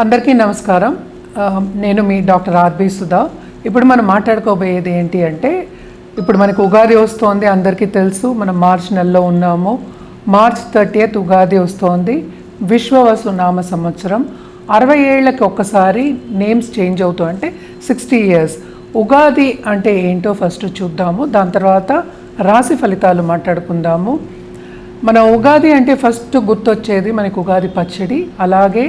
అందరికీ నమస్కారం. నేను మీ డాక్టర్ ఆర్బి సుధా. ఇప్పుడు మనం మాట్లాడుకోబోయేది ఏంటి అంటే ఇప్పుడు మనకు ఉగాది వస్తోంది అందరికీ తెలుసు మనం మార్చ్ నెలలో ఉన్నాము. మార్చ్ థర్టీయత్ ఉగాది వస్తోంది విశ్వవసు నామ సంవత్సరం. అరవై ఏళ్ళకి ఒక్కసారి నేమ్స్ చేంజ్ అవుతూ అంటే సిక్స్టీ ఇయర్స్. ఉగాది అంటే ఏంటో ఫస్ట్ చూద్దాము దాని తర్వాత రాశి ఫలితాలు మాట్లాడుకుందాము. మన ఉగాది అంటే ఫస్ట్ గుర్తొచ్చేది మనకు ఉగాది పచ్చడి అలాగే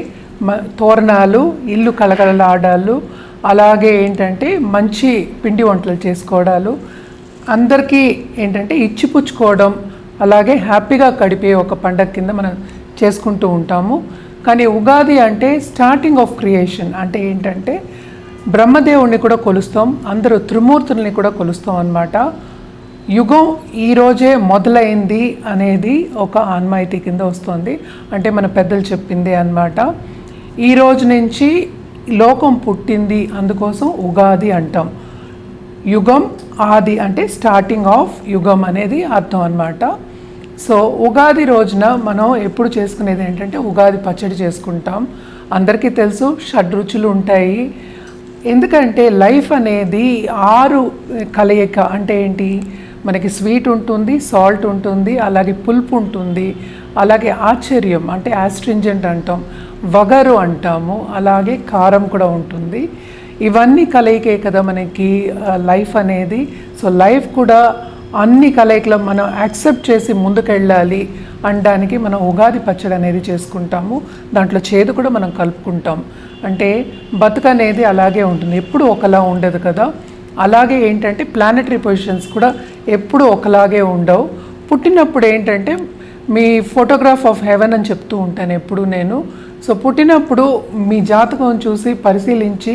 తోరణాలు ఇల్లు కలకలలాడాలు అలాగే ఏంటంటే మంచి పిండి వంటలు చేసుకోవడాలు అందరికీ ఏంటంటే ఇచ్చిపుచ్చుకోవడం అలాగే హ్యాపీగా గడిపే ఒక పండగ కింద మనం చేసుకుంటూ ఉంటాము. కానీ ఉగాది అంటే స్టార్టింగ్ ఆఫ్ క్రియేషన్ అంటే ఏంటంటే బ్రహ్మదేవుణ్ణి కూడా కొలుస్తాం అందరూ త్రిమూర్తుల్ని కూడా కొలుస్తాం అన్నమాట. యుగం ఈరోజే మొదలైంది అనేది ఒక ఆన్మాయితీ కింద వస్తుంది. అంటే మన పెద్దలు చెప్పింది అన్నమాట. ఈ రోజు నుంచి లోకం పుట్టింది అందుకోసం ఉగాది అంటాం. యుగం ఆది అంటే స్టార్టింగ్ ఆఫ్ యుగం అనేది అర్థం అనమాట సో ఉగాది రోజున మనం ఎప్పుడు చేసుకునేది ఏంటంటే ఉగాది పచ్చడి చేసుకుంటాం. అందరికీ తెలుసు షడ్రుచులు ఉంటాయి. ఎందుకంటే లైఫ్ అనేది ఆరు కలయిక అంటే ఏంటి? మనకి స్వీట్ ఉంటుంది సాల్ట్ ఉంటుంది అలాగే పులుపు ఉంటుంది అలాగే ఆశ్చర్యం అంటే యాస్ట్రింజెంట్ అంటాం. వగరు అంటాము అలాగే కారం కూడా ఉంటుంది. ఇవన్నీ కలయికే కదా మనకి లైఫ్ అనేది. సో లైఫ్ కూడా అన్ని కలయికలు మనం యాక్సెప్ట్ చేసి ముందుకెళ్ళాలి అనడానికి మనం ఉగాది పచ్చడి అనేది చేసుకుంటాము. దాంట్లో చేదు కూడా మనం కలుపుకుంటాం. అంటే బతుక అనేది అలాగే ఉంటుంది. ఎప్పుడు ఒకలా ఉండదు కదా. అలాగే ఏంటంటే ప్లానటరీ పొజిషన్స్ కూడా ఎప్పుడు ఒకలాగే ఉండవు. పుట్టినప్పుడు ఏంటంటే మీ ఫోటోగ్రాఫ్ ఆఫ్ హెవెన్ అని చెప్తూ ఉంటాను ఎప్పుడు నేను. సో పుట్టినప్పుడు మీ జాతకం చూసి పరిశీలించి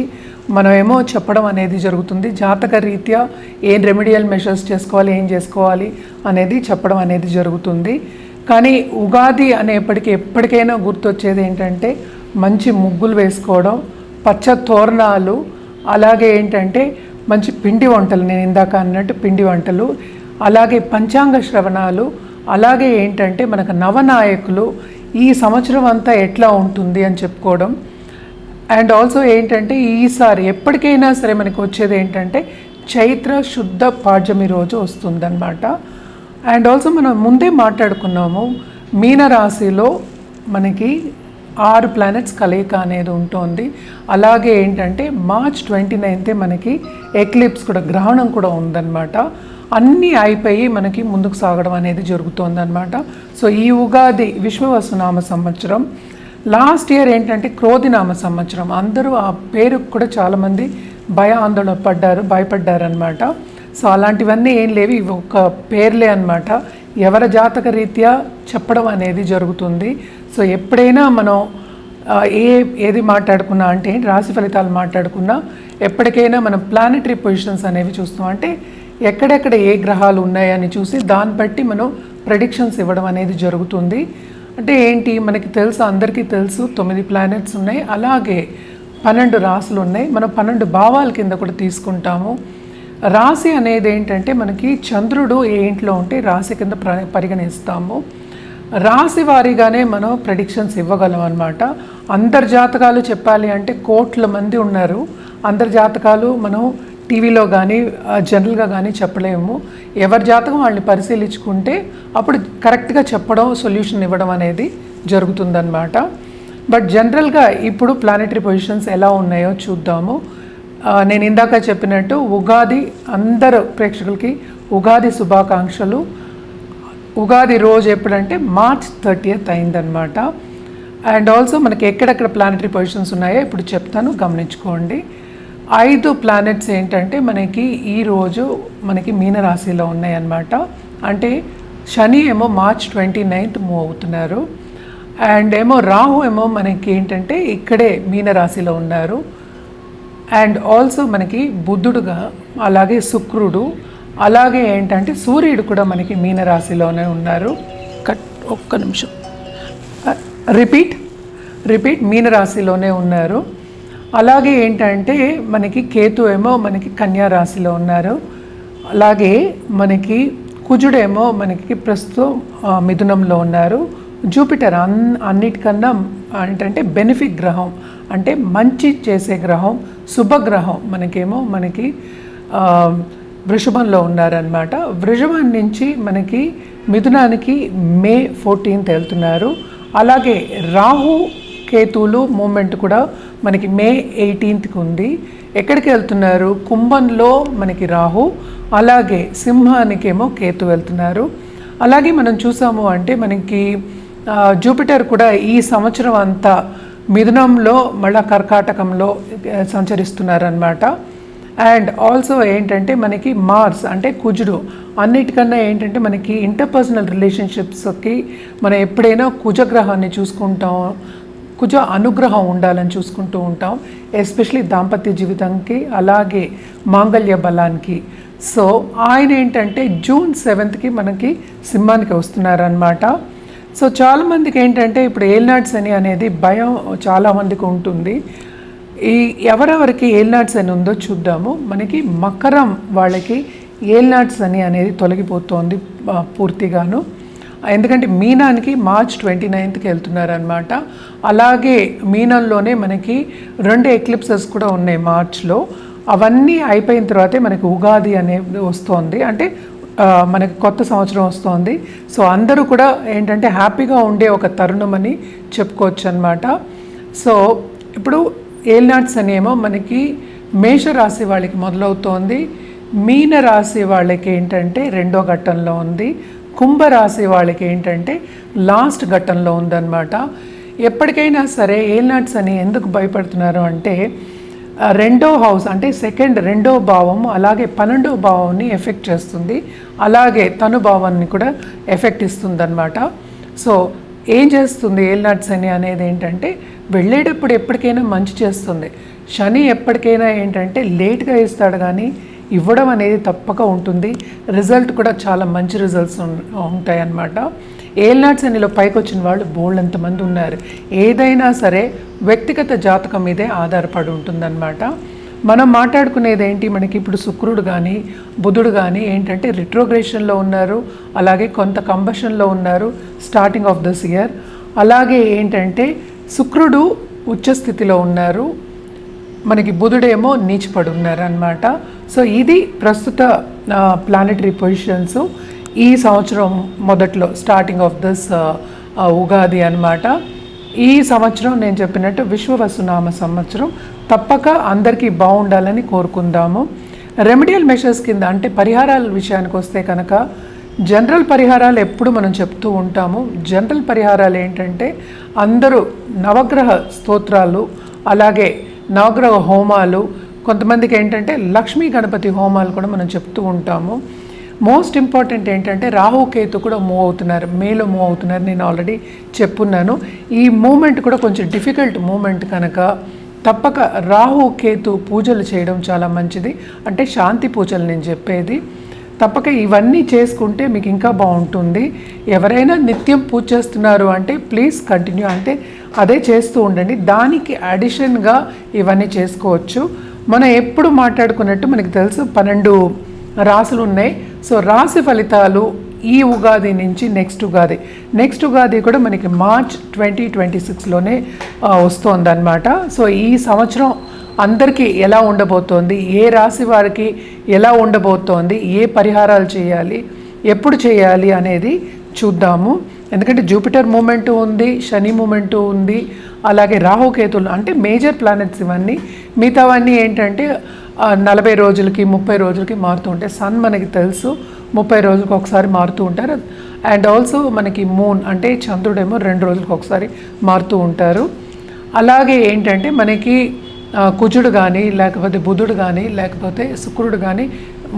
మనం ఏమో చెప్పడం అనేది జరుగుతుంది. జాతక రీత్యా ఏం రెమెడియల్ మెషర్స్ చేసుకోవాలి ఏం చేసుకోవాలి అనేది చెప్పడం అనేది జరుగుతుంది. కానీ ఉగాది అనేప్పటికీ ఎప్పటికైనా గుర్తొచ్చేది ఏంటంటే మంచి ముగ్గులు వేసుకోవడం పచ్చ తోరణాలు అలాగే ఏంటంటే మంచి పిండి వంటలు నేను ఇందాక అన్నట్టు పిండి వంటలు అలాగే పంచాంగ శ్రవణాలు అలాగే ఏంటంటే మనకు నవనాయకులు ఈ సంవత్సరం అంతా ఎట్లా ఉంటుంది అని చెప్పుకోవడం. అండ్ ఆల్సో ఏంటంటే ఈసారి ఎప్పటికైనా సరే మనకు వచ్చేది ఏంటంటే చైత్ర శుద్ధ పాడ్యమి రోజు వస్తుందన్నమాట. అండ్ ఆల్సో మనం ముందే మాట్లాడుకున్నాము మీనరాశిలో మనకి ఆరు ప్లానెట్స్ కలయిక అనేది ఉంటుంది. అలాగే ఏంటంటే మార్చ్ ట్వంటీ నైన్తే మనకి ఎక్లిప్స్ కూడా గ్రహణం కూడా ఉందన్నమాట. అన్నీ అయిపోయి మనకి ముందుకు సాగడం అనేది జరుగుతుందన్నమాట. సో ఈ ఉగాది విశ్వవసునామ సంవత్సరం లాస్ట్ ఇయర్ ఏంటంటే క్రోధినామ సంవత్సరం. అందరూ ఆ పేరుకు కూడా చాలామంది భయ ఆందోళన పడ్డారు భయపడ్డారనమాట సో అలాంటివన్నీ ఏం లేవు ఇవి ఒక పేర్లే అనమాట ఎవరి జాతక రీత్యా చెప్పడం అనేది జరుగుతుంది. సో ఎప్పుడైనా మనం ఏ ఏది మాట్లాడుకున్నా అంటే రాశి ఫలితాలు మాట్లాడుకున్నా ఎప్పటికైనా మనం ప్లానటరీ పొజిషన్స్ అనేవి చూస్తాం అంటే ఎక్కడెక్కడ ఏ గ్రహాలు ఉన్నాయని చూసి దాన్ని బట్టి మనం ప్రెడిక్షన్స్ ఇవ్వడం అనేది జరుగుతుంది. అంటే ఏంటి? మనకి తెలుసు అందరికీ తెలుసు తొమ్మిది ప్లానెట్స్ ఉన్నాయి. అలాగే పన్నెండు రాసులు ఉన్నాయి. మనం పన్నెండు భావాల కింద కూడా తీసుకుంటాము. రాశి అనేది ఏంటంటే మనకి చంద్రుడు ఏ ఇంట్లో ఉంటే రాశి కింద ప్ర పరిగణిస్తాము. రాశి వారీగానే మనం ప్రెడిక్షన్స్ ఇవ్వగలం అనమాట అంతర్జాతకాలు చెప్పాలి అంటే కోట్ల మంది ఉన్నారు. అంతర్జాతకాలు మనం టీవీలో కానీ జనరల్గా కానీ చెప్పలేము. ఎవరి జాతకం వాళ్ళని పరిశీలించుకుంటే అప్పుడు కరెక్ట్గా చెప్పడం సొల్యూషన్ ఇవ్వడం అనేది జరుగుతుందన్నమాట. బట్ జనరల్గా ఇప్పుడు ప్లానటరీ పొజిషన్స్ ఎలా ఉన్నాయో చూద్దాము. నేను ఇందాక చెప్పినట్టు ఉగాది అందరు ప్రేక్షకులకి ఉగాది శుభాకాంక్షలు. ఉగాది రోజు ఎప్పుడంటే మార్చ్ థర్టీయత్ అయిందనమాట అండ్ ఆల్సో మనకి ఎక్కడెక్కడ ప్లానటరీ పొజిషన్స్ ఉన్నాయో ఇప్పుడు చెప్తాను. గమనించుకోండి. ఐదు ప్లానెట్స్ ఏంటంటే మనకి ఈరోజు మనకి మీనరాశిలో ఉన్నాయన్నమాట. అంటే శని ఏమో మార్చ్ ట్వంటీ నైన్త్ మూవ్ అవుతున్నారు. అండ్ ఏమో రాహు ఏమో మనకి ఏంటంటే ఇక్కడే మీనరాశిలో ఉన్నారు. అండ్ ఆల్సో మనకి బుద్ధుడుగా అలాగే శుక్రుడు అలాగే ఏంటంటే సూర్యుడు కూడా మనకి మీనరాశిలోనే ఉన్నారు. కట్ ఒక్క నిమిషం. Uh, రిపీట్ రిపీట్ మీనరాశిలోనే ఉన్నారు. అలాగే ఏంటంటే మనకి కేతు ఏమో మనకి కన్యా రాశిలో ఉన్నారు. అలాగే మనకి కుజుడేమో మనకి ప్రస్తుతం మిథునంలో ఉన్నారు. జూపిటర్ అన్ అన్నిటికన్నా ఏంటంటే బెనిఫిట్ గ్రహం అంటే మంచి చేసే గ్రహం శుభగ్రహం మనకేమో మనకి వృషభంలో ఉన్నారనమాట వృషభం నుంచి మనకి మిథునానికి మే ఫోర్టీన్త్ వెళ్తున్నారు. అలాగే రాహు కేతువులు మూమెంట్ కూడా మనకి మే ఎయిటీన్త్కి ఉంది. ఎక్కడికి వెళ్తున్నారు? కుంభంలో మనకి రాహు అలాగే సింహానికేమో కేతు వెళ్తున్నారు. అలాగే మనం చూసాము అంటే మనకి జూపిటర్ కూడా ఈ సంవత్సరం అంతా మిథునంలో మళ్ళా కర్కాటకంలో ఆ, సంచరిస్తున్నారనమాట అండ్ ఆల్సో ఏంటంటే మనకి మార్స్ అంటే కుజుడు. అన్నిటికన్నా ఏంటంటే మనకి ఇంటర్పర్సనల్ రిలేషన్షిప్స్కి మనం ఎప్పుడైనా కుజగ్రహాన్ని చూసుకుంటాం కుజ అనుగ్రహం ఉండాలని చూసుకుంటూ ఉంటాం ఎస్పెషలీ దాంపత్య జీవితానికి అలాగే మాంగళ్య బలానికి. సో ఆయన ఏంటంటే జూన్ సెవెంత్కి మనకి సింహానికి వస్తున్నారనమాట సో చాలామందికి ఏంటంటే ఇప్పుడు ఏల్నాడ్ అని అనేది భయం చాలామందికి ఉంటుంది. ఈ ఎవరెవరికి ఏల్నాడ్ అని ఉందో చూద్దాము. మనకి మకరం వాళ్ళకి ఏల్నాడ్ అని అనేది తొలగిపోతోంది పూర్తిగాను. ఎందుకంటే మీనానికి మార్చ్ ట్వంటీ నైన్త్కి వెళ్తున్నారనమాట అలాగే మీనంలోనే మనకి రెండు ఎక్లిప్సెస్ కూడా ఉన్నాయి మార్చ్లో. అవన్నీ అయిపోయిన తర్వాతే మనకి ఉగాది అనేది వస్తోంది. అంటే మనకి కొత్త సంవత్సరం వస్తోంది. సో అందరూ కూడా ఏంటంటే హ్యాపీగా ఉండే ఒక తరుణం అని చెప్పుకోవచ్చు అనమాట సో ఇప్పుడు ఏల్నాట్స్ అనేమో మనకి మేషరాశి వాళ్ళకి మొదలవుతోంది. మీన రాశి వాళ్ళకి ఏంటంటే రెండో ఘట్టంలో ఉంది. కుంభరాశి వాళ్ళకి ఏంటంటే లాస్ట్ ఘట్టంలో ఉందన్నమాట. ఎప్పటికైనా సరే ఏల్నాట్స్ అని ఎందుకు భయపడుతున్నారు అంటే రెండో హౌస్ అంటే సెకండ్ రెండో భావం అలాగే పన్నెండో భావాన్ని ఎఫెక్ట్ చేస్తుంది. అలాగే తను భావాన్ని కూడా ఎఫెక్ట్ ఇస్తుంది సో ఏం చేస్తుంది ఏల్నాట్స్ అని అనేది ఏంటంటే వెళ్ళేటప్పుడు ఎప్పటికైనా మంచి చేస్తుంది. శని ఎప్పటికైనా ఏంటంటే లేట్గా ఇస్తాడు కానీ ఇవ్వడం అనేది తప్పక ఉంటుంది. రిజల్ట్ కూడా చాలా మంచి రిజల్ట్స్ ఉంటాయన్నమాట. ఏల్నాట్స్ అనిలో పైకి వచ్చిన వాళ్ళు బోల్డ్ ఎంతమంది ఉన్నారు. ఏదైనా సరే వ్యక్తిగత జాతకం మీదే ఆధారపడి ఉంటుందన్నమాట. మనం మాట్లాడుకునేది ఏంటి? మనకి ఇప్పుడు శుక్రుడు కానీ బుధుడు కానీ ఏంటంటే రిట్రోగ్రేషన్లో ఉన్నారు. అలాగే కొంత కంబషన్లో ఉన్నారు. స్టార్టింగ్ ఆఫ్ దిస్ ఇయర్ అలాగే ఏంటంటే శుక్రుడు ఉచ్చస్థితిలో ఉన్నారు. మనకి బుధుడేమో నీచిపడి సో ఇది ప్రస్తుత ప్లానెటరీ పొజిషన్స్ ఈ సంవత్సరం మొదట్లో స్టార్టింగ్ ఆఫ్ దిస్ ఉగాది అన్నమాట. ఈ సంవత్సరం నేను చెప్పినట్టు విశ్వవసునామ సంవత్సరం. తప్పక అందరికీ బాగుండాలని కోరుకుందాము. రెమెడియల్ మెషర్స్ కింద అంటే పరిహారాల విషయానికి వస్తే కనుక జనరల్ పరిహారాలు ఎప్పుడు మనం చెప్తూ ఉంటాము. జనరల్ పరిహారాలు ఏంటంటే అందరూ నవగ్రహ స్తోత్రాలు అలాగే నవగ్రహ హోమాలు కొంతమందికి ఏంటంటే లక్ష్మీ గణపతి హోమాలు కూడా మనం చెప్తూ ఉంటాము. మోస్ట్ ఇంపార్టెంట్ ఏంటంటే రాహు కేతు కూడా మూవ్ అవుతున్నారు మేలో మూవ్ అవుతున్నారు నేను ఆల్రెడీ చెప్పున్నాను. ఈ మూమెంట్ కూడా కొంచెం డిఫికల్ట్ మూమెంట్ కనుక తప్పక రాహు కేతు పూజలు చేయడం చాలా మంచిది. అంటే శాంతి పూజలు నేను చెప్పేది. తప్పక ఇవన్నీ చేసుకుంటే మీకు ఇంకా బాగుంటుంది. ఎవరైనా నిత్యం పూజ చేస్తున్నారు అంటే ప్లీజ్ కంటిన్యూ అంటే అదే చేస్తూ ఉండండి. దానికి అడిషన్గా ఇవన్నీ చేసుకోవచ్చు. మనం ఎప్పుడు మాట్లాడుకున్నట్టు మనకి తెలుసు పన్నెండు రాసులు ఉన్నాయి. సో రాశి ఫలితాలు ఈ ఉగాది నుంచి నెక్స్ట్ ఉగాది. నెక్స్ట్ ఉగాది కూడా మనకి మార్చ్ ట్వంటీ ట్వంటీ సిక్స్లోనే వస్తుందన్నమాట. సో ఈ సంవత్సరం అందరికీ ఎలా ఉండబోతోంది? ఏ రాశి వారికి ఎలా ఉండబోతోంది? ఏ పరిహారాలు చేయాలి? ఎప్పుడు చేయాలి అనేది చూద్దాము. ఎందుకంటే జూపిటర్ మూమెంట్ ఉంది శని మూమెంట్ ఉంది అలాగే రాహుకేతులు అంటే మేజర్ ప్లానెట్స్ ఇవన్నీ. మిగతావన్నీ ఏంటంటే నలభై రోజులకి ముప్పై రోజులకి మారుతూ ఉంటాయి. సన్ మనకి తెలుసు ముప్పై రోజులకు ఒకసారి మారుతూ ఉంటారు. అండ్ ఆల్సో మనకి మూన్ అంటే చంద్రుడేమో రెండు రోజులకు ఒకసారి మారుతూ ఉంటారు. అలాగే ఏంటంటే మనకి కుజుడు కానీ లేకపోతే బుధుడు కానీ లేకపోతే శుక్రుడు కానీ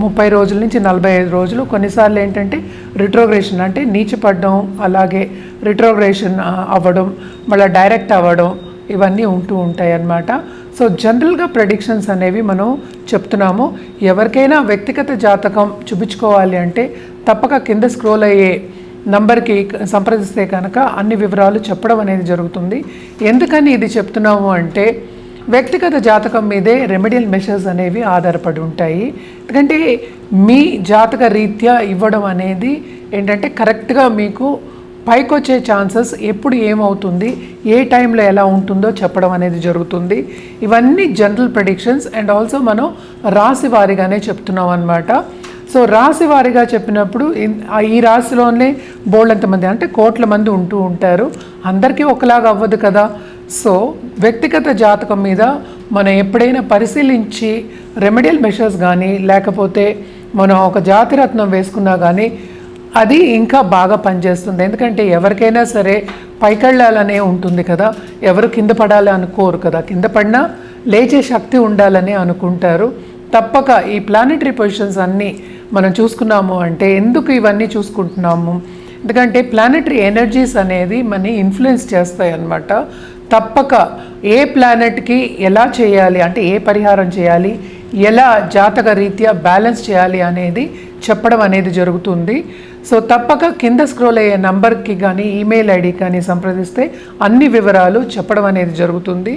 ముప్పై రోజుల నుంచి నలభై ఐదు రోజులు. కొన్నిసార్లు ఏంటంటే రిట్రోగ్రేషన్ అంటే నీచిపడడం అలాగే రిట్రోగ్రేషన్ అవ్వడం మళ్ళీ డైరెక్ట్ అవ్వడం ఇవన్నీ ఉంటూ ఉంటాయి అన్నమాట. సో జనరల్గా ప్రెడిక్షన్స్ అనేవి మనం చెప్తున్నాము. ఎవరికైనా వ్యక్తిగత జాతకం చూపించుకోవాలి అంటే తప్పక కింద స్క్రోల్ అయ్యే నంబర్కి సంప్రదిస్తే కనుక అన్ని వివరాలు చెప్పడం అనేది జరుగుతుంది. ఎందుకని ఇది చెప్తున్నాము అంటే వ్యక్తిగత జాతకం మీదే రెమెడియల్ మెషర్స్ అనేవి ఆధారపడి ఉంటాయి. ఎందుకంటే మీ జాతక రీత్యా ఇవ్వడం అనేది ఏంటంటే కరెక్ట్గా మీకు పైకొచ్చే ఛాన్సెస్ ఎప్పుడు ఏమవుతుంది ఏ టైంలో ఎలా ఉంటుందో చెప్పడం అనేది జరుగుతుంది. ఇవన్నీ జనరల్ ప్రెడిక్షన్స్ అండ్ ఆల్సో మనం రాశి వారిగానే చెప్తున్నాం అనమాట సో రాశి వారిగా చెప్పినప్పుడు ఈ రాశిలోనే బోల్డంత మంది అంటే కోట్ల మంది ఉంటూ ఉంటారు. అందరికీ ఒకలాగా అవ్వదు కదా. సో వ్యక్తిగత జాతకం మీద మనం ఎప్పుడైనా పరిశీలించి రెమెడియల్ మెషర్స్ కానీ లేకపోతే మనం ఒక జాతిరత్నం వేసుకున్నా కానీ అది ఇంకా బాగా పనిచేస్తుంది. ఎందుకంటే ఎవరికైనా సరే పైకెళ్ళాలనే ఉంటుంది కదా. ఎవరు కింద పడాలి అనుకోరు కదా. కింద పడినా లేచే శక్తి ఉండాలని అనుకుంటారు. తప్పక ఈ ప్లానెటరీ పొజిషన్స్ అన్నీ మనం చూసుకున్నాము అంటే ఎందుకు ఇవన్నీ చూసుకుంటున్నాము? ఎందుకంటే ప్లానెటరీ ఎనర్జీస్ అనేది మనని ఇన్ఫ్లుయెన్స్ చేస్తాయి అన్నమాట తప్పక ఏ ప్లానెట్కి ఎలా చేయాలి అంటే ఏ పరిహారం చేయాలి ఎలా జాతక రీత్యా బ్యాలెన్స్ చేయాలి అనేది చెప్పడం అనేది జరుగుతుంది. సో తప్పక కింద స్క్రోల్ అయ్యే నంబర్కి కానీ ఈమెయిల్ ఐడి కానీ సంప్రదిస్తే అన్ని వివరాలు చెప్పడం అనేది జరుగుతుంది.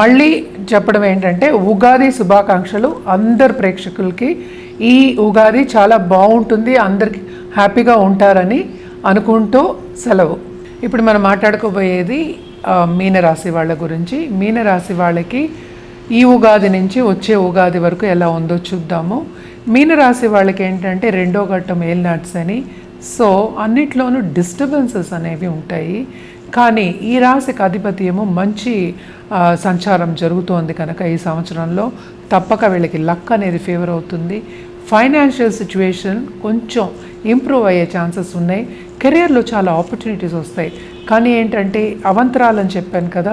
మళ్ళీ చెప్పడం ఏంటంటే ఉగాది శుభాకాంక్షలు అందరు ప్రేక్షకులకి. ఈ ఉగాది చాలా బాగుంటుంది అందరికి హ్యాపీగా ఉంటారని అనుకుంటూ సెలవు. ఇప్పుడు మనం మాట్లాడుకోబోయేది మీనరాశి వాళ్ళ గురించి. మీనరాశి వాళ్ళకి ఈ ఉగాది నుంచి వచ్చే ఉగాది వరకు ఎలా ఉందో చూద్దాము. మీనరాశి వాళ్ళకి ఏంటంటే రెండో ఘట్టం ఏలినాట్స్ అని సో అన్నిట్లోనూ డిస్టర్బెన్సెస్ అనేవి ఉంటాయి. కానీ ఈ రాశికి అధిపతి ఏమో మంచి సంచారం జరుగుతోంది కనుక ఈ సంవత్సరంలో. తప్పక వీళ్ళకి లక్ అనేది ఫేవర్ అవుతుంది. ఫైనాన్షియల్ సిచ్యువేషన్ కొంచెం ఇంప్రూవ్ అయ్యే ఛాన్సెస్ ఉన్నాయి. కెరియర్లో చాలా ఆపర్చునిటీస్ వస్తాయి. కానీ ఏంటంటే అవంతరాలు అని చెప్పాను కదా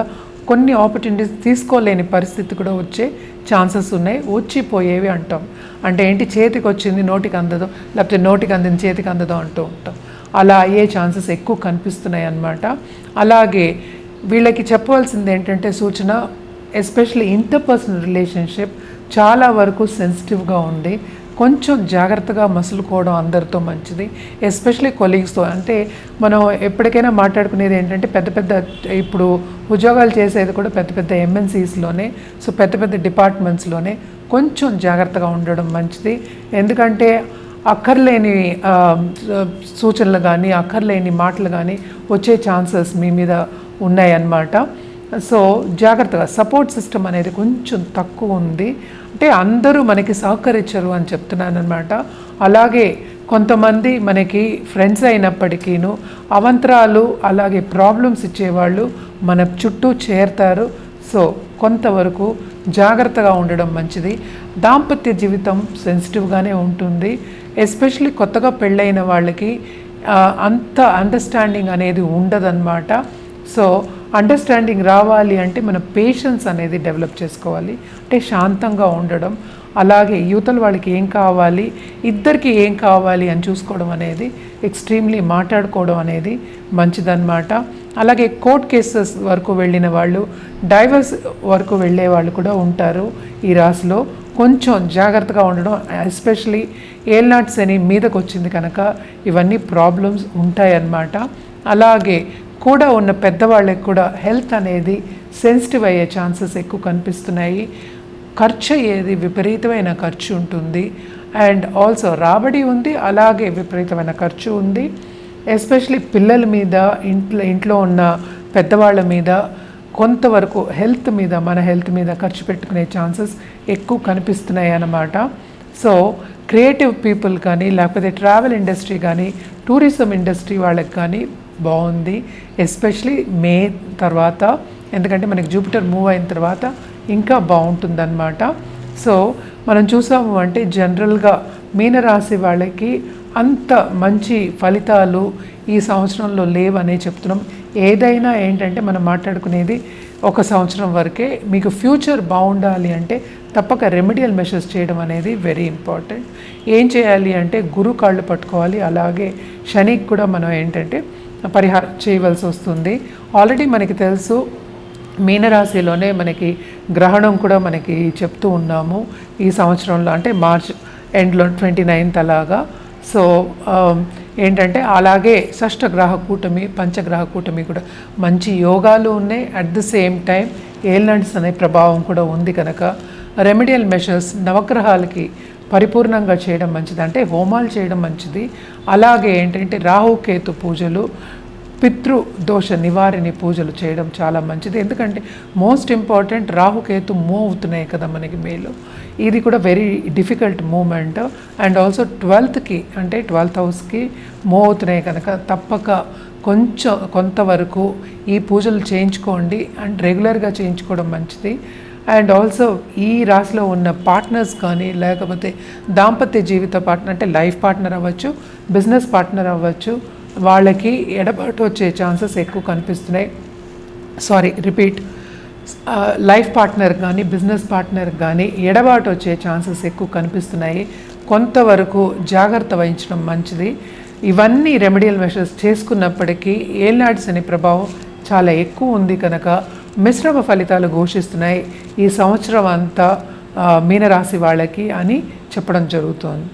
కొన్ని ఆపర్చునిటీస్ తీసుకోలేని పరిస్థితి కూడా వచ్చే ఛాన్సెస్ ఉన్నాయి వచ్చిపోయేవి అంటాం. అంటే ఏంటి చేతికి వచ్చింది నోటికి అందదు లేకపోతే నోటికి అందింది చేతికి అందదు అంటూ ఉంటాం. అలా అయ్యే ఛాన్సెస్ ఎక్కువ కనిపిస్తున్నాయి అన్నమాట. అలాగే వీళ్ళకి చెప్పవలసింది ఏంటంటే సూచన ఎస్పెషల్లీ ఇంటర్పర్సనల్ రిలేషన్షిప్ చాలా వరకు సెన్సిటివ్గా ఉంది. కొంచెం జాగ్రత్తగా మసులుకోవడం అందరితో మంచిది ఎస్పెషలీ కొలీగ్స్తో అంటే మనం ఎప్పటికైనా మాట్లాడుకునేది ఏంటంటే పెద్ద పెద్ద ఇప్పుడు ఉద్యోగాలు చేసేది కూడా పెద్ద పెద్ద ఎంఎన్సీస్లోనే సో పెద్ద పెద్ద డిపార్ట్మెంట్స్లోనే కొంచెం జాగ్రత్తగా ఉండడం మంచిది. ఎందుకంటే అక్కర్లేని సూచనలు కానీ అక్కర్లేని మాటలు కానీ వచ్చే ఛాన్సెస్ మీ మీద ఉన్నాయన్నమాట. సో జాగ్రత్తగా సపోర్ట్ సిస్టమ్ అనేది కొంచెం తక్కువ ఉంది. అంటే అందరూ మనకి సహకరించరు అని చెప్తున్నాను అనమాట అలాగే కొంతమంది మనకి ఫ్రెండ్స్ అయినప్పటికీను అవంతరాలు అలాగే ప్రాబ్లమ్స్ ఇచ్చేవాళ్ళు మన చుట్టూ చేరతారు. సో కొంతవరకు జాగ్రత్తగా ఉండడం మంచిది. దాంపత్య జీవితం సెన్సిటివ్గానే ఉంటుంది. ఎస్పెషలీ కొత్తగా పెళ్ళైన వాళ్ళకి అంత అండర్స్టాండింగ్ అనేది ఉండదన్నమాట. సో అండర్స్టాండింగ్ రావాలి అంటే మన పేషెన్స్ అనేది డెవలప్ చేసుకోవాలి. అంటే శాంతంగా ఉండడం అలాగే యూతల వాళ్ళకి ఏం కావాలి ఇద్దరికి ఏం కావాలి అని చూసుకోవడం అనేది ఎక్స్ట్రీమ్లీ మాట్లాడుకోవడం అనేది మంచిదన్నమాట. అలాగే కోర్ట్ కేసెస్ వరకు వెళ్ళిన వాళ్ళు డైవర్స్ వరకు వెళ్ళే వాళ్ళు కూడా ఉంటారు ఈ రాశిలో. కొంచెం జాగ్రత్తగా ఉండడం ఎస్పెషలీ ఏల్నాట్స్ అని మీదకు వచ్చింది కనుక ఇవన్నీ ప్రాబ్లమ్స్ ఉంటాయన్నమాట. అలాగే కూడా ఉన్న పెద్దవాళ్ళకి కూడా హెల్త్ అనేది సెన్సిటివ్ అయ్యే ఛాన్సెస్ ఎక్కువ కనిపిస్తున్నాయి. ఖర్చు అయ్యేది విపరీతమైన ఖర్చు ఉంటుంది. అండ్ ఆల్సో రాబడి ఉంది అలాగే విపరీతమైన ఖర్చు ఉంది. ఎస్పెషలీ పిల్లల మీద ఇంట్లో ఇంట్లో ఉన్న పెద్దవాళ్ళ మీద కొంతవరకు హెల్త్ మీద మన హెల్త్ మీద ఖర్చు పెట్టుకునే ఛాన్సెస్ ఎక్కువ కనిపిస్తున్నాయి అన్నమాట. సో క్రియేటివ్ పీపుల్ కానీ లేకపోతే ట్రావెల్ ఇండస్ట్రీ కానీ టూరిజం ఇండస్ట్రీ వాళ్ళకి కానీ బాగుంది ఎస్పెషలీ మే తర్వాత ఎందుకంటే మనకి జూపిటర్ మూవ్ అయిన తర్వాత ఇంకా బాగుంటుందన్నమాట. సో మనం చూసాము అంటే జనరల్గా మీనరాశి వాళ్ళకి అంత మంచి ఫలితాలు ఈ సంవత్సరంలో లేవనే చెప్తున్నాం. ఏదైనా ఏంటంటే మనం మాట్లాడుకునేది ఒక సంవత్సరం వరకే. మీకు ఫ్యూచర్ బాగుండాలి అంటే తప్పక రెమెడియల్ మెషర్స్ చేయడం అనేది వెరీ ఇంపార్టెంట్ ఏం చేయాలి అంటే గురు కాళ్ళు పట్టుకోవాలి. అలాగే శనికి కూడా మనం ఏంటంటే పరిహారం చేయవలసి వస్తుంది. ఆల్రెడీ మనకి తెలుసు మీనరాశిలోనే మనకి గ్రహణం కూడా మనకి చెప్తూ ఉన్నాము. ఈ సంవత్సరంలో అంటే మార్చ్ ఎండ్లో ట్వంటీ నైన్త్ అలాగా. సో ఏంటంటే అలాగే షష్టగ్రహ కూటమి పంచగ్రహ కూటమి కూడా మంచి యోగాలు ఉన్నాయి. అట్ ద సేమ్ టైం ఏల్నట్స్ అనే ప్రభావం కూడా ఉంది కనుక. రెమెడియల్ మెషర్స్ నవగ్రహాలకి పరిపూర్ణంగా చేయడం మంచిది. అంటే హోమాలు చేయడం మంచిది. అలాగే ఏంటంటే రాహుకేతు పూజలు పితృ దోష నివారిణి పూజలు చేయడం చాలా మంచిది. ఎందుకంటే మోస్ట్ ఇంపార్టెంట్ రాహుకేతు మూవ్ అవుతున్నాయి కదా మనకి మేలు. ఇది కూడా very difficult moment and also ట్వెల్త్కి అంటే ట్వెల్త్ హౌస్కి మూవ్ అవుతున్నాయి కనుక తప్పక కొంచెం కొంతవరకు ఈ పూజలు చేయించుకోండి. అండ్ రెగ్యులర్గా చేయించుకోవడం మంచిది. అండ్ ఆల్సో ఈ రాశిలో ఉన్న పార్ట్నర్స్ కానీ లేకపోతే దాంపత్య జీవిత పార్ట్నర్ అంటే లైఫ్ పార్ట్నర్ అవ్వచ్చు బిజినెస్ పార్ట్నర్ అవ్వచ్చు వాళ్ళకి ఎడబాటు వచ్చే ఛాన్సెస్ ఎక్కువ కనిపిస్తున్నాయి. సారీ రిపీట్ లైఫ్ పార్ట్నర్ కానీ బిజినెస్ పార్ట్నర్ కానీ ఎడబాటు వచ్చే ఛాన్సెస్ ఎక్కువ కనిపిస్తున్నాయి. కొంతవరకు జాగ్రత్త వహించడం మంచిది. ఇవన్నీ రెమెడియల్ మెషర్స్ చేసుకున్నప్పటికీ ఏనాటి శని ప్రభావం చాలా ఎక్కువ ఉంది కనుక మిశ్రమ ఫలితాలు ఘోషిస్తున్నాయి ఈ సంవత్సరం అంతా మీనరాశి వాళ్ళకి అని చెప్పడం జరుగుతోంది.